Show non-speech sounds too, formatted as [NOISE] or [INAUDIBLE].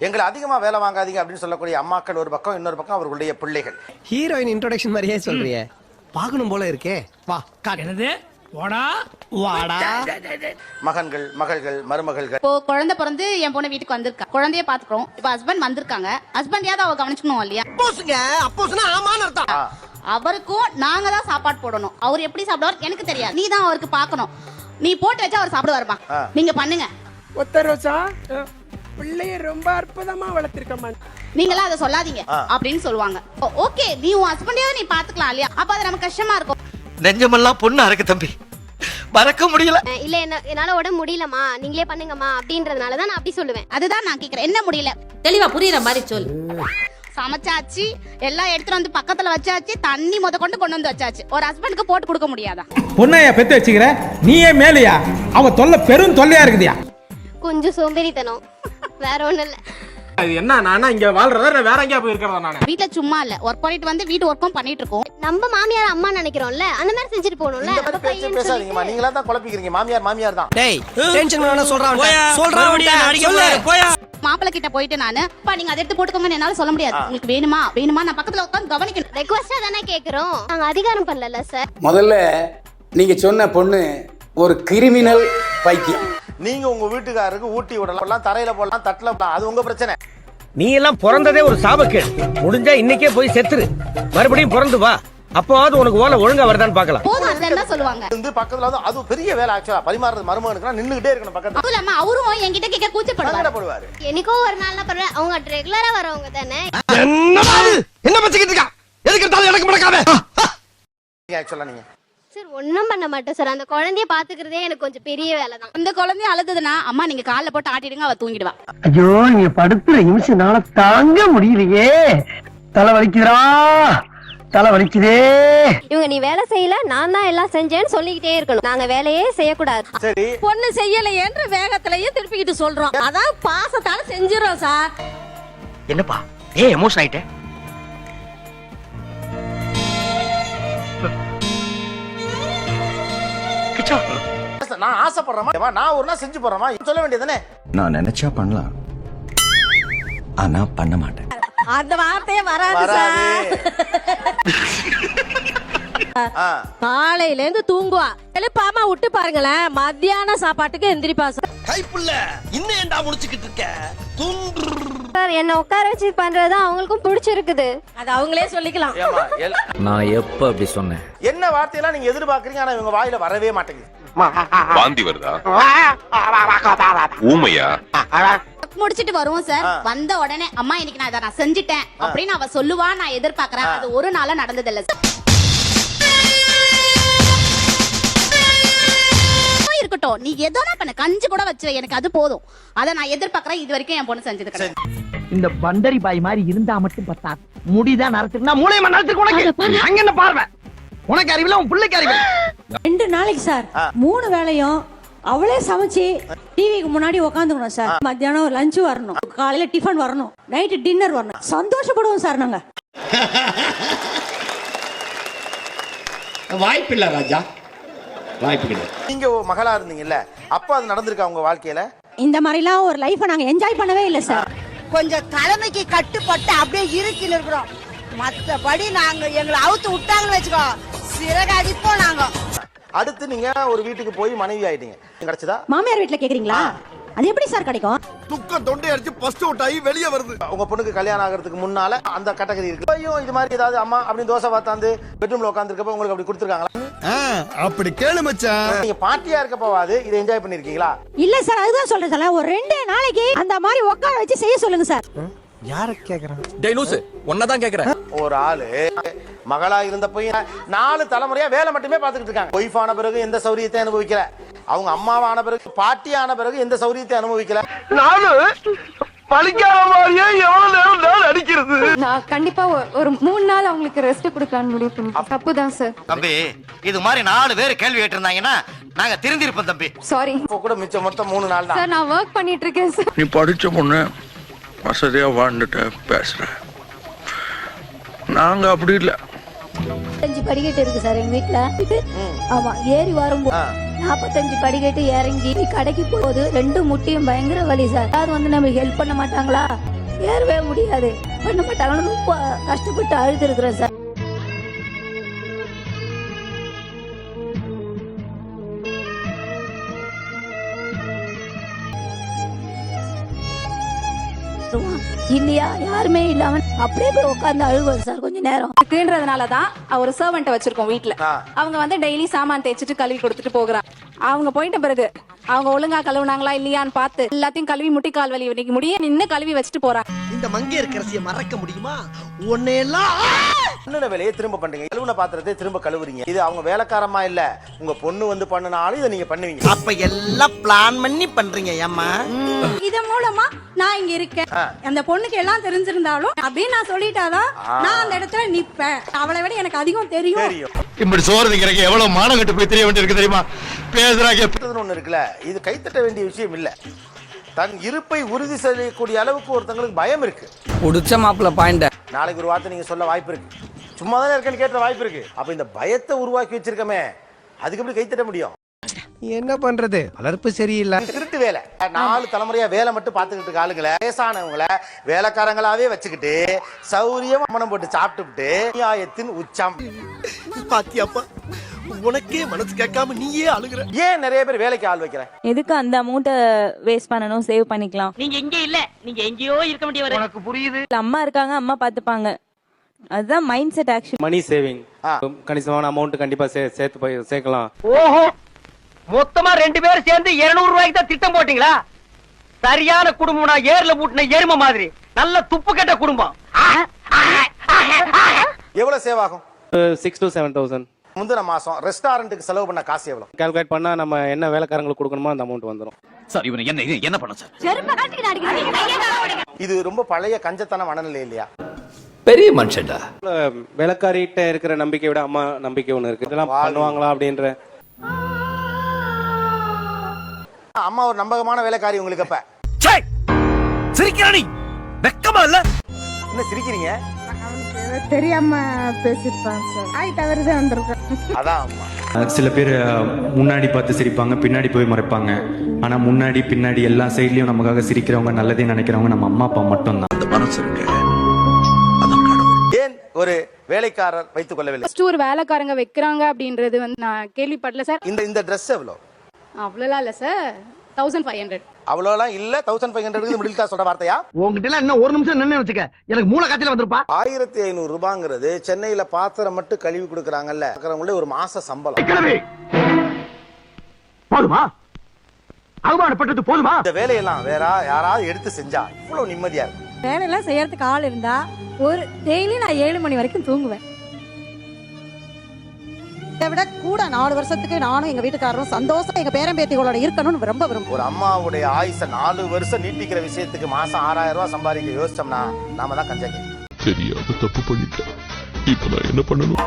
எங்களை அதிகமா வேலை வாங்காதீங்க அப்படின்னு சொல்லக்கூடிய அம்மாக்கள் ஒரு பக்கம் இன்னொரு பக்கம் அவர்களுடைய பிள்ளைகள். ஹீரோயின் இன்ட்ரோடக்ஷன் மாதிரியே சொல்றியே. பார்க்கணும் போல இருக்கே. வா காட்டு. என்னது? போடா வாடா. மகன்கள் மகள்கள் மருமகள்கள். இப்போ குழந்தை பிறந்து என் பொண்ணு வீட்டுக்கு வந்திருக்கா. குழந்தைய பாத்துக்கிறோம் இப்போ ஹஸ்பண்ட் வந்திருக்காங்க. ஹஸ்பண்டையாவது அவ கவனிச்சுக்கணும் இல்லையா? அப்போசுங்க அப்போசுனா ஆமான்னு அர்த்தம். அவருக்கும் நாங்க தான் சாப்பாடு போடணும். அவர் எப்படி சாப்பிடுவார் எனக்கு தெரியாது. நீ தான் அவருக்கு பார்க்கணும். நீ போட்டு வச்சா அவர் சாப்பிடுவாருப்பா. ஆ. நீங்க பண்ணுங்க. ஒத்த ரோசா பிள்ளைய ரொம்ப அற்புதமா வளர்த்திருக்கம்மா நீங்களா அதை சொல்லாதீங்க. அப்படின்னு சொல்லுவாங்க. ஓகே நீ உன் ஹஸ்பண்டையாவது நீ பாத்துக்கலாம் இல்லையா? அப்ப அது நமக்கு கஷ்டமா இருக்கும். நெஞ்சமெல்லாம் பொண்ணா இருக்கு தம்பி. மறக்க முடியல. இல்ல என்ன என்னால உடம்பு முடியலம்மா. நீங்களே பண்ணுங்கம்மா அப்படின்றதுனால தான் நான் அப்படி சொல்லுவேன். அதுதான் நான் கேக்குறேன். என்ன முடியல? தெளிவா புரியுற மாதிரி சொல். சமைச்சாச்சு எல்லாம் எடுத்துட்டு வந்து பக்கத்துல வச்சாச்சு தண்ணி முத கொண்டு கொண்டு வந்து வச்சாச்சு. ஒரு ஹஸ்பண்டுக்கு போட்டு கொடுக்க முடியாதா? பொண்ணையா பெத்து வச்சுக்கிற? நீயே மேலையா? அவ தொல்லை பெரும் தொல்லையா இருக்குதியா? கொஞ்சம் சோம்பேறித்தனம். வேற ஒண்ணும் இல்ல. இது என்ன நானா இங்க வாழ்றதா இல்ல வேற எங்கேயா போய் இருக்கிறதா நானு? வீட்ல சும்மா இல்ல. ஒர்க் பண்ணிட்டு வந்து வீட்டு ஒர்க்கும் பண்ணிட்டு இருக்கோம். நம்ம மாமியார் அம்மா நினைக்கிறோம்ல அந்த மாதிரி செஞ்சுட்டு போகணும்ல. இந்த மாதிரி நம்ம பேச்சே பையன் பேசாதீங்கம்மா. நீங்களா தான் குழப்பிக்கிறீங்க. மாமியார் மாமியார் தான். டேய் டென்ஷன் வேணா சொல்றான் சொல்றான் போறாரு, போயா? மாப்பிள்ளை கிட்ட போயிட்டு நானு அப்பா நீங்க அதை எடுத்து போட்டுக்கோங்கன்னு என்னால சொல்ல முடியாது. உங்களுக்கு வேணுமா? வேணுமா? நான் பக்கத்துல உட்காந்து கவனிக்கணும். ரெக்வஸ்டா தானே கேக்குறோம். நாங்க அதிகாரம் பண்ணல சார் முதல்ல நீங்க சொன்ன பொண்ணு ஒரு கிரிமினல் பைத்தியம். நீங்க உங்க வீட்டுக்காரருக்கு ஊட்டி விடலாம் தரையில போடலாம் தட்டுல போடலாம் அது உங்க பிரச்சனை. நீ எல்லாம் பிறந்ததே ஒரு சாபக்கேடு. முடிஞ்சா இன்னைக்கே போய் செத்துரு. மறுபடியும் பிறந்து வா. அப்போவாவது உனக்கு ஓலை ஒழுங்கா வருதான்னு பார்க்கலாம். போதும் என்ன சொல்லுவாங்க? வந்து பக்கத்துல வந்து அது பெரிய வேலை ஆக்சுவலா பரிமாறுறது மருமகனுக்குனா நின்னுகிட்டே இருக்கணும் பக்கத்துல. அதுவும் இல்லாம அவரும் என்கிட்ட கேட்க கூச்சப்படுவாரு. என்னைக்கோ ஒரு நாள்னா பரவாயில்ல அவங்க ரெகுலரா வரவங்க தானே. என்ன என்ன பச்சிக்கிட்டு இருக்கா? எதுக்கு எடுத்தாலும் எனக்கு முடக்காம ஆக்சுவலா நீங்க சார் ஒண்ணும் பண்ண மாட்டேன் சார் அந்த குழந்தைய பாத்துக்கிறதே எனக்கு கொஞ்சம் பெரிய வேலை தான் அந்த குழந்தைய அழுதுதுன்னா அம்மா நீங்க கால்ல போட்டு ஆட்டிடுங்க அவ தூங்கிடுவா. ஐயோ நீங்க படுத்துற நிமிஷம்னால தாங்க முடியலையே. தலை வலிக்குதுடா. தலை வலிக்குதே. இவங்க நீ வேலை செய்யல நான் தான் எல்லாம் செஞ்சேன்னு சொல்லிக்கிட்டே இருக்கணும். நாங்க வேலையே செய்யக்கூடாது. சரி. பொண்ணு செய்யலையேன்ற வேகத்திலேயே திருப்பிக்கிட்டு சொல்றோம். அதான் பாசத்தால செஞ்சிடறோம் சார் என்னப்பா ஏன் எமோஷன் ஆயிட்டே? நான் ஆசைப்படுறேமா நான் ஒரு நாள் செஞ்சு போறேமா சொல்ல வேண்டியதானே நான் நினைச்சா பண்ணலாம். ஆனா பண்ண மாட்டேன். அந்த வார்த்தையே வராது சார். ஆ, காலையில இருந்து தூங்குவா. எழுப்பாம விட்டு பாருங்களேன் மத்தியான சாப்பாட்டுக்கு எந்திரிப்பா சார். கைப்புள்ள இன்னும் ஏன்டா முடிச்சுக்கிட்டு இருக்க? தூண்டு சார் என்ன உட்கார வச்சு பண்றது அவங்களுக்கும் பிடிச்சிருக்குது. அது அவங்களே சொல்லிக்கலாம். நான் எப்ப அப்படி சொன்னேன்? என்ன வார்த்தையெல்லாம் நீங்க எதிர்பார்க்கறீங்க ஆனா இவங்க வாயில வரவே மாட்டேங்குது. வாந்தி வருதா? ஊமையா? முடிச்சிட்டு வருவோம் சார். வந்த உடனே அம்மா இன்னைக்கு நான் இதை நான் செஞ்சுட்டேன். அப்படின்னு அவ சொல்லுவா நான் எதிர்பார்க்கறேன். அது ஒரு நாளா நடந்தது இல்ல சார். இருக்கட்டும் நீ எதோனா பண்ண கஞ்சி கூட வச்சு எனக்கு அது போதும். அதை நான் எதிர்பார்க்கறேன். இது வரைக்கும் என் பொண்ணு செஞ்சது கிடையாது. இந்த பண்டரி பாய் மாதிரி இருந்தா மட்டும் பத்தா முடிதான் நரத்துக்குனா மூளையமா நரத்துக்கு உனக்கு. அங்க என்ன பார்வை? உனக்கு அறிவில்ல உன் பிள்ளைக்கு அறிவில்ல. ரெண்டு நாளைக்கு சார். மூணு வேளையும் அவளே சமைச்சு டிவிக்கு முன்னாடி உட்காந்துக்கணும் சார். மத்தியானம் லஞ்ச் வரணும். காலையில டிஃபன் வரணும். நைட்டு டின்னர் வரணும். சந்தோஷப்படுவோம் சார் நாங்க. [LAUGHS] வாய்ப்பில்ல ராஜா. வாய்ப்பு கிடையாது. நீங்க ஒரு மகளா இருந்தீங்கல்ல அப்ப அது நடந்திருக்கா உங்க வாழ்க்கையில? இந்த மாதிரிலாம் ஒரு லைஃபை நாங்க என்ஜாய் பண்ணவே இல்லை சார். கொஞ்சம் தலைமைக்கு கட்டுப்பட்டு அப்படியே இருக்கின்னு இருக்கிறோம். மத்தபடி நாங்க எங்களை அவுத்து விட்டாங்கன்னு வச்சுக்கோ. சிறகு அடிப்போம் நாங்க அடுத்து நீங்க ஒரு வீட்டுக்கு போய் மனைவி ஆயிட்டீங்க. கிடைச்சதா? மாமியார் வீட்டுல கேக்குறீங்களா? அது எப்படி சார் கிடைக்கும்? துக்கம் தொண்டை அடிச்சு பஸ்ட் அவுட் ஆகி வெளியே வருது. உங்க பொண்ணுக்கு கல்யாணம் ஆகிறதுக்கு முன்னால அந்த கேட்டகரி இருக்கு. ஐயோ இது மாதிரி ஏதாவது அம்மா அப்படின்னு தோசை பார்த்தாந்து பெட்ரூம்ல உட்காந்துருக்கப்ப உங்களுக்கு அப்படி கொடுத்துருக்காங்களா? அப்படி கேளு மச்சான். நீங்க பாட்டியா இருக்கப்பவாது இதை என்ஜாய் பண்ணிருக்கீங்களா? இல்ல சார் அதுதான் சொல்றேன் சார். ஒரு ரெண்டு நாளைக்கு அந்த மாதிரி உட்கார வச்சு செய்ய சொல்லுங்க சார். யார கேக்குறான்? டேய் லூசு ஒன்னதான் கேக்குறேன். ஒரு ஆளு மகளா இருந்தப்ப நாலு தலைமுறையா வேலை மட்டுமே பார்த்துக்கிட்டு இருக்காங்க. ஒய்ஃப் ஆன பிறகு எந்த சௌரியத்தை அனுபவிக்கல. அவங்க அம்மாவான பிறகு பாட்டி ஆன பிறகு எந்த சௌரியத்தை அனுபவிக்கல. நானு பழிக்காத மாதிரியே எவ்வளவு நேரம் நான் அடிக்கிறது நான் கண்டிப்பா ஒரு மூணு நாள் அவங்களுக்கு ரெஸ்ட் கொடுக்கலான்னு முடிவு பண்ணி தப்புதான் சார் தம்பி இது மாதிரி நாலு பேர் கேள்வி கேட்டிருந்தாங்கன்னா நாங்க திருந்திருப்போம் தம்பி. சாரி இப்போ கூட மிச்சம் மொத்தம் மூணு நாள் தான். சார் நான் ஒர்க் பண்ணிட்டு இருக்கேன் சார் நீ படிச்ச பொண்ணு வசதியா வாழ்ந்துட்ட பேசுற. நாங்க அப்படி இல்ல. அஞ்சு படிக்கட்டு இருக்கு சார் எங்க வீட்டுல ஆமா ஏறி வரும்போது. நாற்பத்தஞ்சு படிக்கட்டு இறங்கி கடைக்கு போகுது ரெண்டு முட்டியும் பயங்கர வலி சார். அது வந்து நம்மளுக்கு ஹெல்ப் பண்ண மாட்டாங்களா? ஏறவே முடியாது. பண்ண மாட்டாங்கன்னு ரொம்ப கஷ்டப்பட்டு அழுது இருக்கிறேன் சார். இல்லையா? யாருமே இல்லாம அப்படியே போய் உட்காந்து அழுவோம் சார் கொஞ்ச நேரம். இருக்குன்றதுனால தான் ஒரு சர்வெண்ட்டை வச்சிருக்கோம் வீட்ல. ஆ. அவங்க வந்து டெய்லி சாமான் தேய்ச்சிட்டு கழுவி கொடுத்துட்டு போகிறாங்க அவங்க போயிட்ட பிறகு அவங்க ஒழுங்கா கழுவுனாங்களா இல்லையான்னு பார்த்து எல்லாத்தையும் கழுவி முட்டி கால் வலி இன்னைக்கு முடிய நின்னு கழுவி வச்சுட்டு போறாங்க இந்த மங்கையர் கரசியை மறக்க முடியுமா? உன்னையெல்லாம் பண்ணுன வேலையை திரும்ப பண்றீங்க கழுவுன பாத்திரத்தை திரும்ப கழுவுறீங்க. இது அவங்க வேலைக்காரமா இல்ல. உங்க பொண்ணு வந்து பண்ணுனாலும் இதை நீங்க பண்ணுவீங்க. அப்ப எல்லாம் பிளான் பண்ணி பண்றீங்க ஏம்மா? இது மூலமா நான் இங்க இருக்கேன். அந்த பொண்ணுக்கு எல்லாம் தெரிஞ்சிருந்தாலும் அப்படின்னு நான் சொல்லிட்டாதான் நான் அந்த இடத்துல நிப்பேன். அவளை விட எனக்கு அதிகம் தெரியும். இப்படி சோறு திங்கிறக்கு எவ்வளவு மானம் கட்டு போய் தெரிய வேண்டியிருக்கு தெரியுமா? பேசுறாங்க. ஒண்ணு இருக்குல்ல இது கைத்தட்ட வேண்டிய விஷயம் இல்ல. தன் இருப்பை உறுதி செய்யக்கூடிய அளவுக்கு ஒருத்தங்களுக்கு பயம் இருக்கு. புடிச்ச மாப்பிள்ள பாயிண்ட. நாளைக்கு ஒரு வார்த்தை நீங்க சொல்ல வாய்ப்பு இருக்கு. சும்மா தானே இருக்கேன்னு கேட்ட வாய்ப்பு இருக்கு. அப்ப இந்த பயத்தை உருவாக்கி வச்சிருக்கமே அதுக்கு எப்படி கைத்தட்ட முடியும்? என்ன பண்றது? வளர்ப்பு சரியில்லை. திருட்டு வேலை. நாலு தலைமுறையா வேலை மட்டும் பார்த்துக்கிட்டு இருக்க ஆளுங்களை வயசானவங்களை வேலைக்காரங்களாவே வச்சுக்கிட்டு சௌரியம் மனம் போட்டு சாப்பிட்டுவிட்டு நியாயத்தின் உச்சம். பாத்தியாப்பா உனக்கே மனசு கேட்காம நீயே அழுகுற. ஏன் நிறைய பேர் வேலைக்கு ஆள் வைக்கிறேன் எதுக்கு அந்த அமௌண்ட்டை வேஸ்ட் பண்ணணும் சேவ் பண்ணிக்கலாம்? நீங்க இங்க இல்ல நீங்க எங்கேயோ இருக்க வேண்டியவர். உனக்கு புரியுது. அம்மா இருக்காங்க அம்மா பாத்துப்பாங்க அதுதான் mind set actually money saving. கணிசமான அமௌண்ட் கண்டிப்பா சே- சேர்த்து போய் சேர்க்கலாம். ஓஹோ! மொத்தமா ரெண்டு பேரும் சேர்ந்து 200 ரூபாய்க்கு தான் திட்டம் போட்டீங்களா? சரியான குடும்பம்னா ஏர்ல பூட்டின எரும மாதிரி. நல்ல துப்பு கெட்ட குடும்பம். எவ்வளவு சேவ் ஆகும்? சிக்ஸ் டு செவன் தௌசண்ட் முந்தின மாசம் ரெஸ்டாரண்ட்டுக்கு செலவு பண்ண காசு எவ்வளவு? கால்குலேட் பண்ணா நம்ம என்ன வேலைக்காரங்களுக்கு கொடுக்கணுமோ அந்த அமௌண்ட் வந்துடும் சார் இவனை என்ன இது என்ன பண்ண சார்? இது ரொம்ப பழைய கஞ்சத்தன மனநிலை இல்லையா? பெரிய மனுஷன்டா. வேலைக்காரிட்ட இருக்கிற நம்பிக்கை விட அம்மா நம்பிக்கை ஒண்ணு இருக்கு. இதெல்லாம். பண்ணுவாங்களா அப்படின்ற அம்மா ஒரு நம்பகமான வேலைக்காரி உங்களுக்கு அப்ப. சிரிக்கிறானி வெக்கமா இல்ல? என்ன சிரிக்கிறீங்க? தெரியாம பேசிருப்பான் சார். ஆய் தவறுதான் வந்திருக்கேன் அதான் அம்மா. சில பேர் முன்னாடி பார்த்து சிரிப்பாங்க பின்னாடி போய் மறைப்பாங்க. ஆனா முன்னாடி பின்னாடி எல்லா சைட்லயும் நமக்காக சிரிக்கிறவங்க நல்லதே நினைக்கிறவங்க நம்ம அம்மா அப்பா மட்டும்தான். அந்த மனசு ஏன் ஒரு வேலைக்காரர் வைத்துக் கொள்ளவில்லை? ஒரு வேலைக்காரங்க வைக்கிறாங்க அப்படின்றது வந்து நான் கேள்விப்படல சார். இந்த இந்த ட்ரெஸ் எவ்வளோ அவ்வளோலாம் இல்ல சார் தௌசண்ட் ஃபைவ் ஹண்ட்ரட் அவ்வளோலாம் இல்ல thousand five hundred middle class சொல்ற வார்த்தையா? உங்ககிட்ட எல்லாம் இன்னும் ஒரு நிமிஷம் நின்னு வச்சுக்க. எனக்கு மூளை காய்ச்சல் வந்திருப்பா. ஆயிரத்தி ஐநூறு ரூபாங்கிறது சென்னையில பாத்திரம் மட்டும் கழுவி கொடுக்குறாங்கல்ல. இருக்கிறவங்களே ஒரு மாச சம்பளம். போதுமா? அவமானப்பட்டது போதுமா? இந்த வேலையெல்லாம் வேற யாராவது எடுத்து செஞ்சா இவ்வளவு நிம்மதியா இருக்கும். வேலையெல்லாம் செய்யறதுக்கு ஆள் இருந்தா ஒரு டெய்லி நான் ஏழு மணி வரைக்கும் தூங்குவேன். இதை விட கூட நாலு வருஷத்துக்கு நானும் எங்க வீட்டுக்காரரும் சந்தோஷம் எங்க பேரம்பேத்திகளோட இருக்கணும்னு ரொம்ப விரும்புவோம் ஒரு அம்மாவுடைய ஆயுச நாலு வருஷம் நீட்டிக்கிற விஷயத்துக்கு மாசம் ஆறாயிரம் ரூபாய் சம்பாதிக்க யோசிச்சோம்னா நாம தான் கஞ்சங்க தெரியாத தப்பு பண்ணிட்டேன். இப்ப நான் என்ன பண்ணணும்?